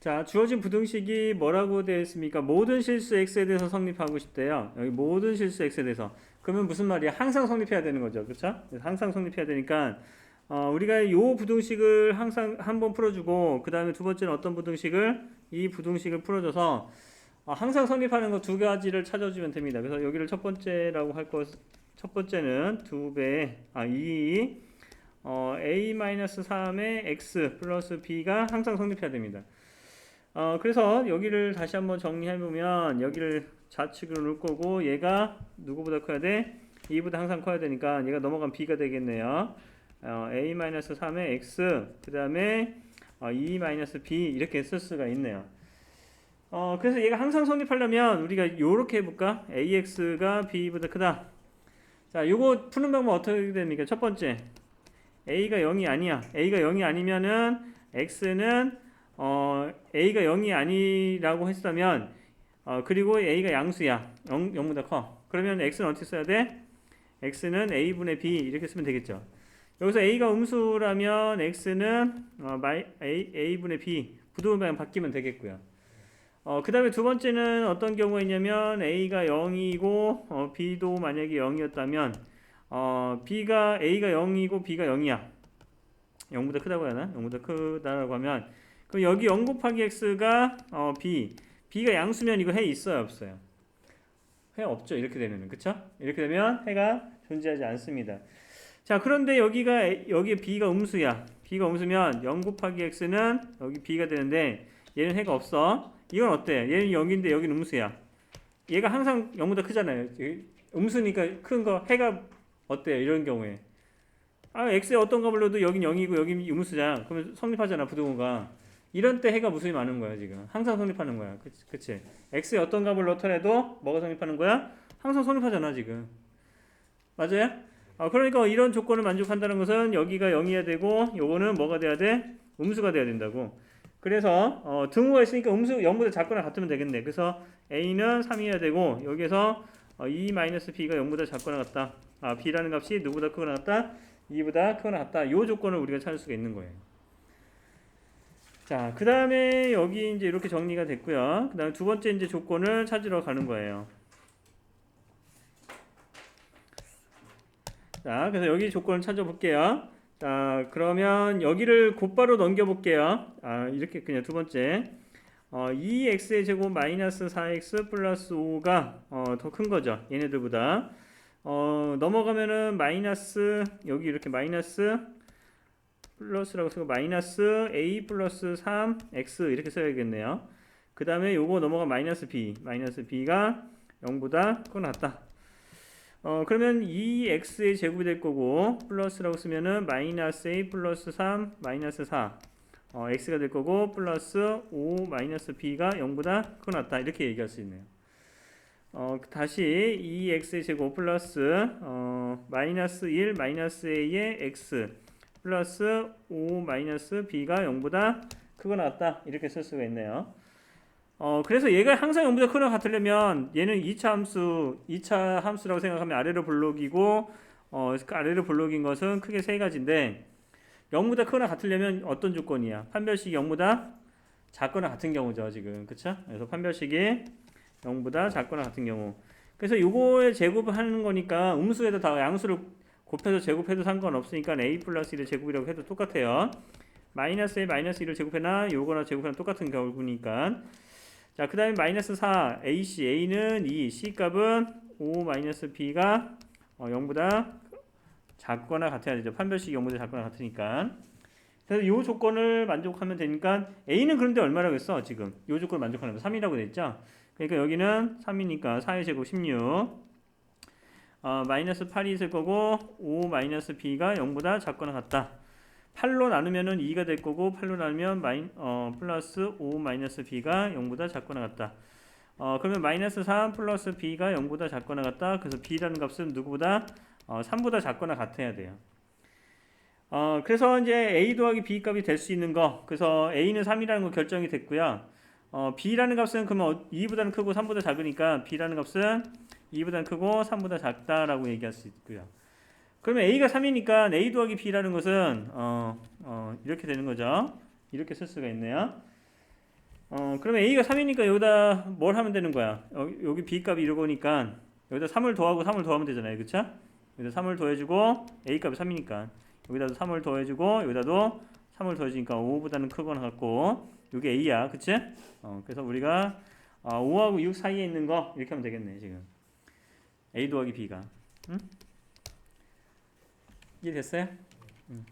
자, 주어진 부등식이 뭐라고 되어 있습니까? 모든 실수 x에 대해서 성립하고 싶대요. 여기 모든 실수 x에 대해서. 그러면 무슨 말이야? 항상 성립해야 되는 거죠. 그렇죠? 항상 성립해야 되니까 어, 우리가 이 부등식을 항상 한 번 풀어주고 그 다음에 두 번째는 어떤 부등식을 이 부등식을 풀어줘서 어, 항상 성립하는 거 두 가지를 찾아주면 됩니다. 그래서 여기를 첫 번째라고 할 것, 첫 번째는 두 배, 아, 2, 어, a-3의 x 플러스 b가 항상 성립해야 됩니다. 어, 그래서 여기를 다시 한번 정리해 보면 여기를 좌측으로 놓을 거고 얘가 누구보다 커야 돼? 2보다 항상 커야 되니까 얘가 넘어간 b가 되겠네요. 어, a-3의 x 그 다음에 어, 2-b 이렇게 쓸 수가 있네요. 어, 그래서 얘가 항상 성립하려면 우리가 이렇게 해볼까? ax가 b보다 크다. 자, 요거 푸는 방법 어떻게 됩니까? 첫 번째, a가 0이 아니야. a가 0이 아니면은 x는 어, a가 0이 아니라고 했다면 어, 그리고 a가 양수야. 0, 0보다 커. 그러면 x는 어떻게 써야 돼? x는 a분의 b 이렇게 쓰면 되겠죠. 여기서 a가 음수라면 x는 어, 마이, a, a분의 b 부등호 방향 바뀌면 되겠고요. 어, 그 다음에 두 번째는 어떤 경우가 있냐면 a가 0이고 어, b도 만약에 0이었다면 어, b가 a가 0이고 b가 0이야. 0보다 크다고 해야 하나? 0보다 크다라고 하면 그럼 여기 0 곱하기 x가 어, b b가 양수면 이거 해 있어요 없어요? 해 없죠 이렇게 되면은 그쵸? 이렇게 되면 해가 존재하지 않습니다. 자 그런데 여기가 에- 여기 b가 음수야. b가 음수면 0 곱하기 x는 여기 b가 되는데 얘는 해가 없어. 이건 어때? 얘는 0인데 여기는 음수야. 얘가 항상 0보다 크잖아요. 이- 음수니까 큰 거 해가 어때요? 이런 경우에. 아, x에 어떤 값을 넣어도 여긴 0이고 여긴 음수잖아. 그러면 성립하잖아, 부등호가. 이런 때 해가 무수히 많은 거야, 지금. 항상 성립하는 거야. 그치? 그치? x에 어떤 값을 넣더라도 뭐가 성립하는 거야? 항상 성립하잖아, 지금. 맞아요? 아, 그러니까 이런 조건을 만족한다는 것은 여기가 0이어야 되고 요거는 뭐가 돼야 돼? 음수가 돼야 된다고. 그래서 어, 등호가 있으니까 음수 0보다 작거나 같으면 되겠네. 그래서 a는 3이어야 되고 여기에서 어, 2-b가 0보다 작거나 같다. 아, b라는 값이 누구보다 크거나 같다? 2보다 크거나 같다. 이 조건을 우리가 찾을 수가 있는 거예요. 자, 그 다음에 여기 이제 이렇게 정리가 됐고요. 그 다음에 두 번째 이제 조건을 찾으러 가는 거예요. 자, 그래서 여기 조건을 찾아볼게요. 자, 그러면 여기를 곧바로 넘겨볼게요. 아, 이렇게 그냥 두 번째. 어, 2x의 제곱 마이너스 4x 플러스 5가 어, 더 큰 거죠. 얘네들보다. 어, 넘어가면은 마이너스, 여기 이렇게 마이너스 플러스라고 쓰고 마이너스 a 플러스 3x 이렇게 써야겠네요. 그 다음에 요거 넘어가 마이너스 b. 마이너스 b가 0보다 크거나 같다. 어 그러면 2x의 제곱이 될 거고 플러스라고 쓰면은 마이너스 a 플러스 3 마이너스 4 어, x가 될 거고 플러스 5 마이너스 b가 0보다 크거나 같다 이렇게 얘기할 수 있네요. 어 다시 2x의 제곱 플러스 어, 마이너스 1 마이너스 a의 x 플러스 5 마이너스 b가 0보다 크거나 같다 이렇게 쓸 수가 있네요. 어 그래서 얘가 항상 0보다 크거나 같으려면 얘는 2차 함수 2차 함수라고 생각하면 아래로 블록이고 어, 그 아래로 블록인 것은 크게 세 가지인데 0보다 크거나 같으려면 어떤 조건이야? 판별식이 0보다 작거나 같은 경우죠 지금 그쵸? 그래서 판별식이 0보다 작거나 같은 경우 그래서 요거에 제곱하는 거니까 음수에다 다 양수를 곱해서 제곱해도 상관없으니까 a 플러스 1을 제곱이라고 해도 똑같아요. 마이너스 a 마이너스 1을 제곱해나 요거나 제곱해나 똑같은 결구니까 자, 그 다음에 마이너스 4 AC A는 2 C 값은 5 마이너스 B가 어, 0보다 작거나 같아야 되죠. 판별식이 0보다 작거나 같으니까 그래서 요 조건을 만족하면 되니까 A는 그런데 얼마라고 했어 지금 요 조건을 만족하려면 3이라고 됐죠. 그러니까 여기는 3이니까 4의 제곱 16 어, 마이너스 8이 있을 거고 5 마이너스 b가 0보다 작거나 같다. 8로 나누면은 2가 될 거고 8로 나누면 마이, 어, 플러스 5 마이너스 b가 0보다 작거나 같다. 어, 그러면 마이너스 3 플러스 b가 0보다 작거나 같다. 그래서 b라는 값은 누구보다 어, 3보다 작거나 같아야 돼요. 어, 그래서 이제 a 더하기 b 값이 될 수 있는 거. 그래서 a는 3이라는 거 결정이 됐고요. 어, b라는 값은 그러면 어, 2보다는 크고 3보다 작으니까 b라는 값은 2보다는 크고 3보다 작다라고 얘기할 수 있고요. 그러면 a가 3이니까 a 더하기 b라는 것은 어, 어, 이렇게 되는 거죠. 이렇게 쓸 수가 있네요. 어, 그러면 a가 3이니까 여기다 뭘 하면 되는 거야? 여기, 여기 b 값이 이러고니까 여기다 3을 더하고 3을 더하면 되잖아요. 그쵸? 여기다 3을 더해주고 a 값이 3이니까 여기다도 3을 더해주고 여기다도 3을 더해주니까 5보다는 크거나 같고 이게 A야, 그치? 어, 그래서 우리가 어, 5하고 6 사이에 있는 거 이렇게 하면 되겠네 지금. A 더하기 B가. 응? 이해됐어요? 응.